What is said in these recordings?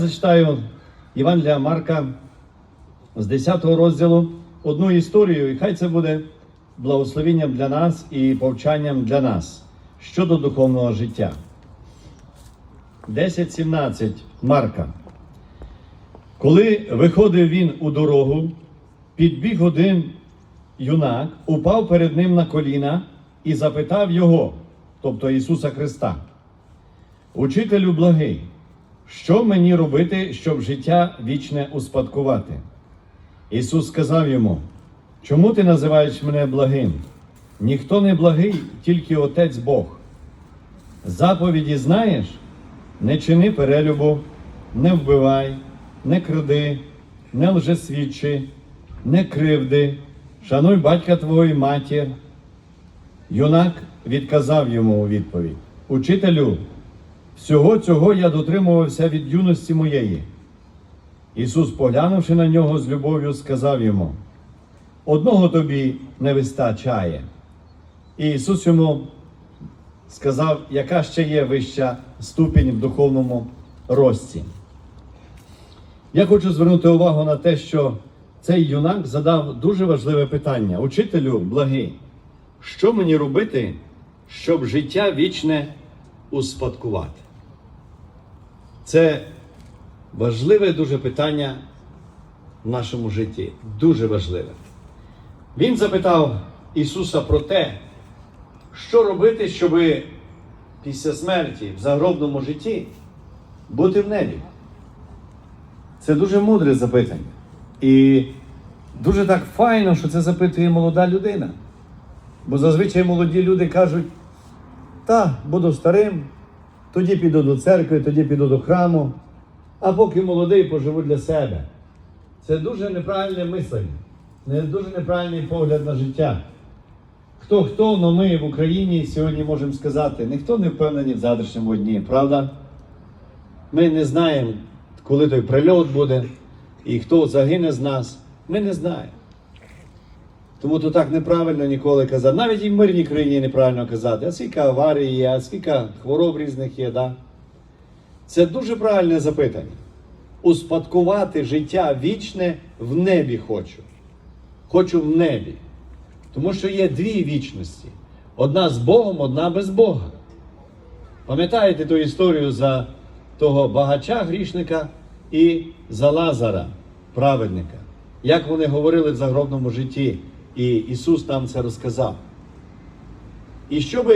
Зачитаю Євангелія Марка з 10 розділу одну історію, і хай це буде благословенням для нас і повчанням для нас щодо духовного життя. 10.17 Марка. Коли виходив він у дорогу, підбіг один юнак, упав перед ним на коліна і запитав його, тобто Ісуса Христа. Учителю благий, що мені робити, щоб життя вічне успадкувати? Ісус сказав йому: Чому ти називаєш мене благим? Ніхто не благий, тільки Отець Бог. Заповіді знаєш? Не чини перелюбу, не вбивай, не кради, не лжесвідчи, не кривди, шануй батька твого і матір. Юнак відказав йому у відповідь: Учителю, всього цього я дотримувався від юності моєї. Ісус, поглянувши на нього з любов'ю, сказав йому: Одного тобі не вистачає. І Ісус йому сказав, яка ще є вища ступінь в духовному рості. Я хочу звернути увагу на те, що цей юнак задав дуже важливе питання: Учителю благий, що мені робити, щоб життя вічне успадкувати? Це важливе дуже питання в нашому житті. Дуже важливе. Він запитав Ісуса про те, що робити, щоб після смерті в загробному житті бути в небі. Це дуже мудре запитання. І дуже так файно, що це запитує молода людина. Бо зазвичай молоді люди кажуть, та, буду старим, тоді піду до церкви, тоді піду до храму, а поки молодий поживу для себе. Це дуже неправильне мислення, дуже неправильний погляд на життя. Хто хто, але ми в Україні сьогодні можемо сказати, ніхто не впевнений в завтрашньому дні, правда? Ми не знаємо, коли той прильот буде і хто загине з нас. Ми не знаємо. Тому то так неправильно ніколи казати. Навіть і в мирній країні неправильно казати, а скільки аварій є, а скільки хвороб різних є. Да? Це дуже правильне запитання. Успадкувати життя вічне в небі хочу. Хочу в небі. Тому що є дві вічності: одна з Богом, одна без Бога. Пам'ятаєте ту історію за того багача грішника і за Лазара, праведника? Як вони говорили в загробному житті, і Ісус нам це розказав. І щоб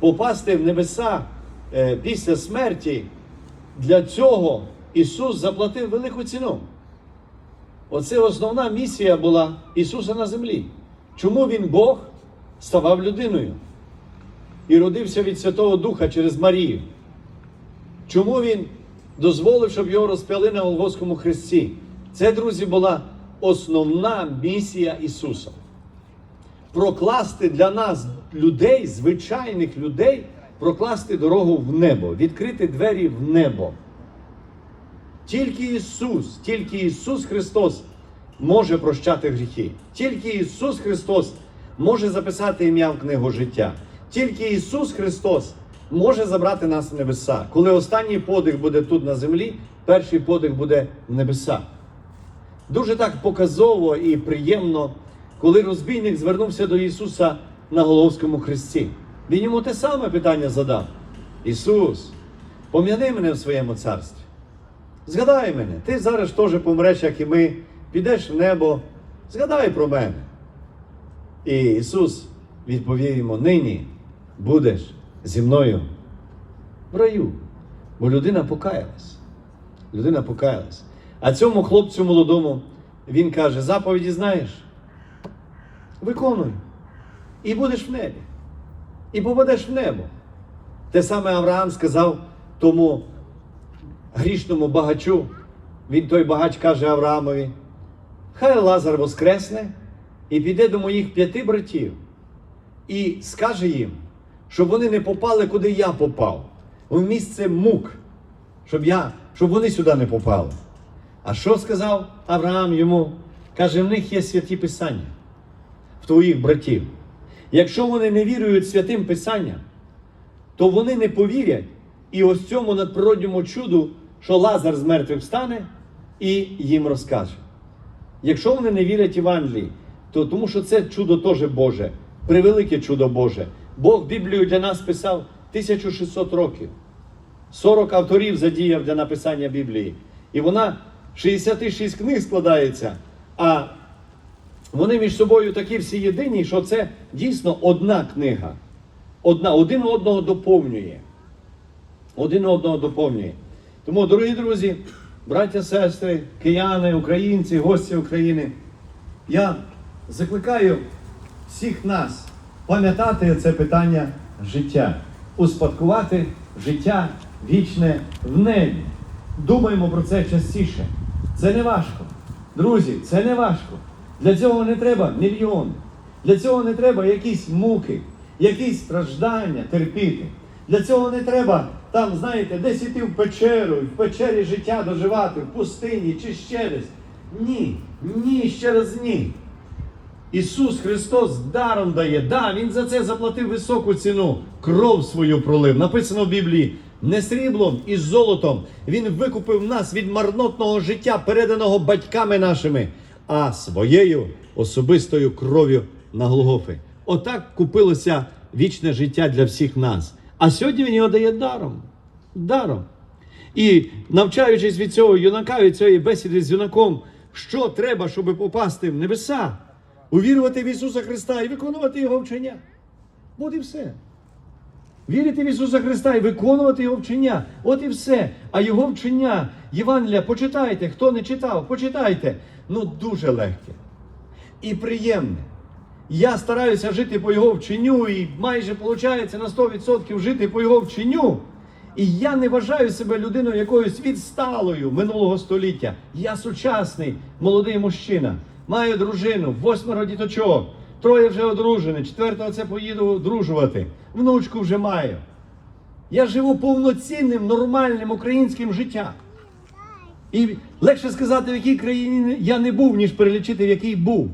попасти в небеса е, після смерті, для цього Ісус заплатив велику ціну. Оце основна місія була Ісуса на землі. Чому Він Бог ставав людиною і родився від Святого Духа через Марію? Чому Він дозволив, щоб його розп'яли на Голгофському хресті? Це, друзі, була основна місія Ісуса. Прокласти для нас людей, звичайних людей, прокласти дорогу в небо, відкрити двері в небо. Тільки Ісус, тільки Ісус Христос може прощати гріхи. Тільки Ісус Христос може записати ім'я в книгу життя. Тільки Ісус Христос може забрати нас в небеса. Коли останній подих буде тут на землі, перший подих буде в небесах. Дуже так показово і приємно, коли розбійник звернувся до Ісуса на Головському хресті. Він йому те саме питання задав: Ісус, пом'яни мене в своєму царстві. Згадай мене, ти зараз теж помреш, як і ми, підеш в небо, згадай про мене. І Ісус відповів йому: нині будеш зі мною в раю. Бо людина покаялась. Людина покаялась. А цьому хлопцю молодому він каже: заповіді знаєш? Виконуй. І будеш в небі. І попадеш в небо. Те саме Авраам сказав тому грішному багачу. Він той багач каже Авраамові: Хай Лазар воскресне і піде до моїх п'яти братів і скаже їм, щоб вони не попали, куди я попав, в місце мук, щоб, я, щоб вони сюди не попали. А що сказав Авраам йому? Каже, в них є святі писання, в твоїх братів. Якщо вони не вірують святим писанням, то вони не повірять і ось цьому надприродньому чуду що Лазар з мертвих встане і їм розкаже. Якщо вони не вірять Євангелії, то тому що це чудо теж Боже, превелике чудо Боже. Бог Біблію для нас писав 1600 років. 40 авторів задіяв для написання Біблії. І вона 66 книг складається, а вони між собою такі всі єдині, що це дійсно одна книга. Одна, один одного доповнює. Один одного доповнює. Тому, дорогі друзі, браття, сестри, кияни, українці, гості України, я закликаю всіх нас пам'ятати це питання життя, успадкувати життя вічне в небі. Думаємо про це частіше. Це не важко. Друзі, це не важко. Для цього не треба мільйони. Для цього не треба якісь муки, якісь страждання терпіти. Для цього не треба там, знаєте, десь іти в печеру, в печері життя доживати, в пустині чи ще десь. Ні, ні, ще раз ні. Ісус Христос даром дає. Да, Він за це заплатив високу ціну, кров свою пролив. Написано в Біблії. Не сріблом і золотом Він викупив нас від марнотного життя, переданого батьками нашими, а своєю особистою кров'ю на Голгофи. Отак купилося вічне життя для всіх нас. А сьогодні він його дає даром. Даром. І навчаючись від цього юнака, від цієї бесіди з юнаком, що треба, щоб попасти в небеса, увірувати в Ісуса Христа і виконувати Його вчення. От і все. Вірити в Ісуса Христа і виконувати Його вчення. От і все. А Його вчення, Євангелія, почитайте. Хто не читав, почитайте. Ну, дуже легке і приємне. Я стараюся жити по його вченню, і майже виходить на 100% жити по його вченню. І я не вважаю себе людиною якоюсь відсталою минулого століття. Я сучасний молодий мужчина. Маю дружину, восьмеро діточок, троє вже одружені, четвертого це поїду одружувати. Внучку вже маю. Я живу повноцінним, нормальним українським життям. І легше сказати, в якій країні я не був, ніж перелічити, в якій був.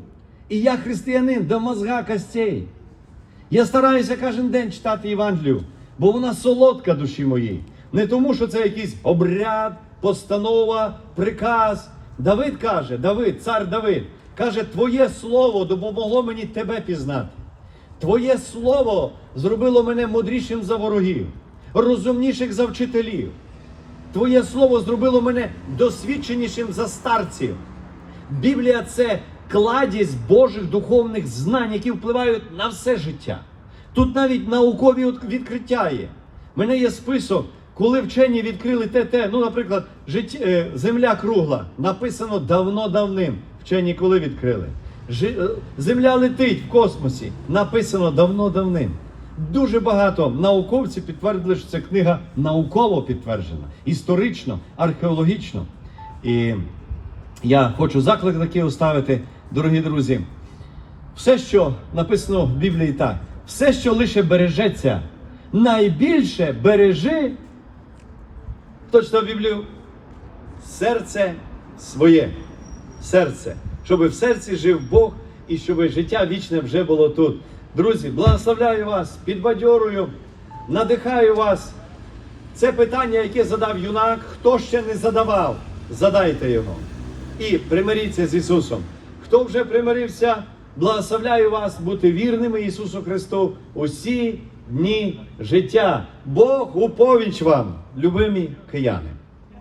І я християнин до мозга костей. Я стараюся кожен день читати Євангелію, бо вона солодка душі моїй. Не тому, що це якийсь обряд, постанова, приказ. Давид каже, Давид, цар Давид, каже, Твоє слово допомогло мені тебе пізнати. Твоє слово зробило мене мудрішим за ворогів, розумніших за вчителів. Твоє слово зробило мене досвідченішим за старців. Біблія це кладість Божих духовних знань, які впливають на все життя. Тут навіть наукові відкриття є. У мене є список, коли вчені відкрили те, те, ну, наприклад, життя, е, земля кругла. Написано давно-давним. Вчені коли відкрили. Е, земля летить в космосі. Написано давно-давним. Дуже багато науковців підтвердили, що ця книга науково підтверджена, історично, археологічно. І я хочу заклик такий оставити, дорогі друзі. Все, що написано в Біблії так, все, що лише бережеться, найбільше бережи, хто читав Біблію, серце своє. Серце. Щоб в серці жив Бог і щоб життя вічне вже було тут. Друзі, благословляю вас, підбадьорую, надихаю вас. Це питання, яке задав юнак, хто ще не задавав, задайте його. І примиріться з Ісусом. Хто вже примирився, благословляю вас бути вірними Ісусу Христу усі дні життя. Бог у поміч вам, любимі кияни.